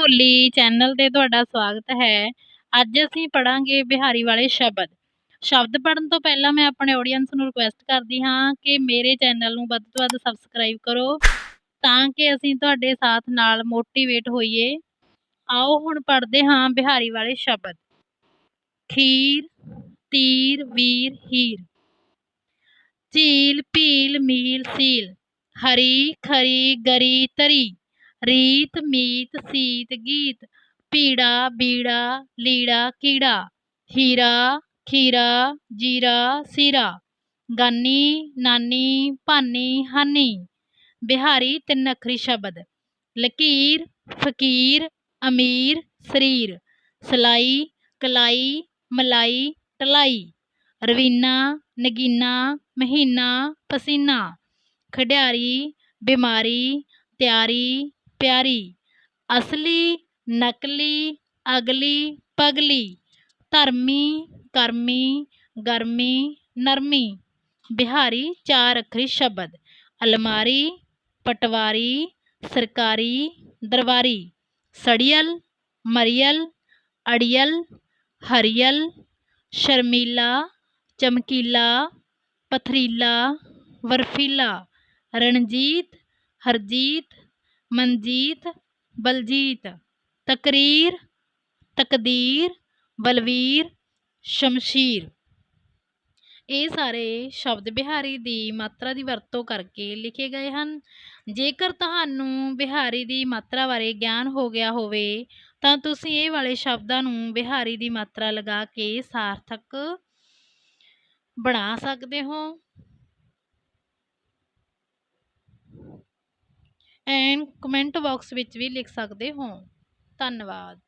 ਭੋਲੀ channel ਤੇ ਤੁਹਾਡਾ ਸਵਾਗਤ ਹੈ। ਅੱਜ ਅਸੀਂ ਪੜਾਂਗੇ ਬਿਹਾਰੀ ਵਾਲੇ ਸ਼ਬਦ। ਸ਼ਬਦ ਪੜਨ ਤੋਂ ਪਹਿਲਾਂ ਮੈਂ ਆਪਣੇ ਆਡੀਅנס ਨੂੰ ਰਿਕੁਐਸਟ ਕਰਦੀ ਹਾਂ ਕਿ ਮੇਰੇ ਚੈਨਲ ਨੂੰ ਵੱਧ ਤੋਂ ਵੱਧ ਸਬਸਕ੍ਰਾਈਬ ਕਰੋ ਤਾਂ ਕਿ ਅਸੀਂ ਤੁਹਾਡੇ ਸਾਥ ਨਾਲ ਮੋਟੀਵੇਟ ਹੋਈਏ। ਆਓ ਹੁਣ ਪੜਦੇ ਹਾਂ ਬਿਹਾਰੀ ਵਾਲੇ ਸ਼ਬਦ। ਖੀਰ, ਤੀਰ, ਵੀਰ, ਹੀਰ। ਝੀਲ, ਭੀਲ, ਮੀਲ, ਸੀਲ। ਹਰੀ, ਖਰੀ, ਗਰੀ, ਤਰੀ। ਰੀਤ ਮੀਤ ਸੀਤ ਗੀਤ ਪੀੜਾ ਬੀੜਾ ਲੀੜਾ ਕੀੜਾ, ਹੀਰਾ ਖੀਰਾ ਜੀਰਾ ਸੀਰਾ, ਗਾਨੀ ਨਾਨੀ ਭਾਨੀ ਹਾਨੀ, ਬਿਹਾਰੀ ਤਿੰਨ ਅੱਖਰੀ ਸ਼ਬਦ, ਲਕੀਰ, ਫਕੀਰ, ਅਮੀਰ, ਸਰੀਰ, ਸਲਾਈ, ਕਲਾਈ, ਮਲਾਈ ਟਲਾਈ ਰਵੀਨਾ, ਨਗੀਨਾ, ਮਹੀਨਾ, ਪਸੀਨਾ, ਖਿਡਾਰੀ, ਬਿਮਾਰੀ, ਤਿਆਰੀ प्यारी, असली, नकली, अगली, पगली, धर्मी, करमी, गर्मी, नरमी, बिहारी, चार अखरी शब्द, अलमारी, पटवारी, सरकारी, दरबारी, सड़ियल, मरियल, अड़ियल, हरियल, शर्मीला, चमकीला, पथरीला, बर्फीला, रणजीत, हरजीत ਮਨਜੀਤ, ਬਲਜੀਤ, ਤਕਰੀਰ, ਤਕਦੀਰ, ਬਲਵੀਰ, ਸ਼ਮਸ਼ੀਰ। ਇਹ ਸਾਰੇ ਸ਼ਬਦ ਬਿਹਾਰੀ ਦੀ ਮਾਤਰਾ ਦੀ ਵਰਤੋਂ ਕਰਕੇ ਲਿਖੇ ਗਏ ਹਨ। ਜੇਕਰ ਤੁਹਾਨੂੰ ਬਿਹਾਰੀ ਦੀ ਮਾਤਰਾ ਬਾਰੇ ਗਿਆਨ ਹੋ ਗਿਆ ਹੋਵੇ, ਤਾਂ ਤੁਸੀਂ ਇਹ ਵਾਲੇ ਸ਼ਬਦਾਂ ਨੂੰ ਬਿਹਾਰੀ ਦੀ ਮਾਤਰਾ ਲਗਾ ਕੇ ਸਾਰਥਕ ਬਣਾ ਸਕਦੇ ਹੋ। ਐਂਡ ਕਮੈਂਟ ਬਾਕਸ ਵਿੱਚ ਵੀ ਲਿਖ ਸਕਦੇ ਹੋ। ਧੰਨਵਾਦ।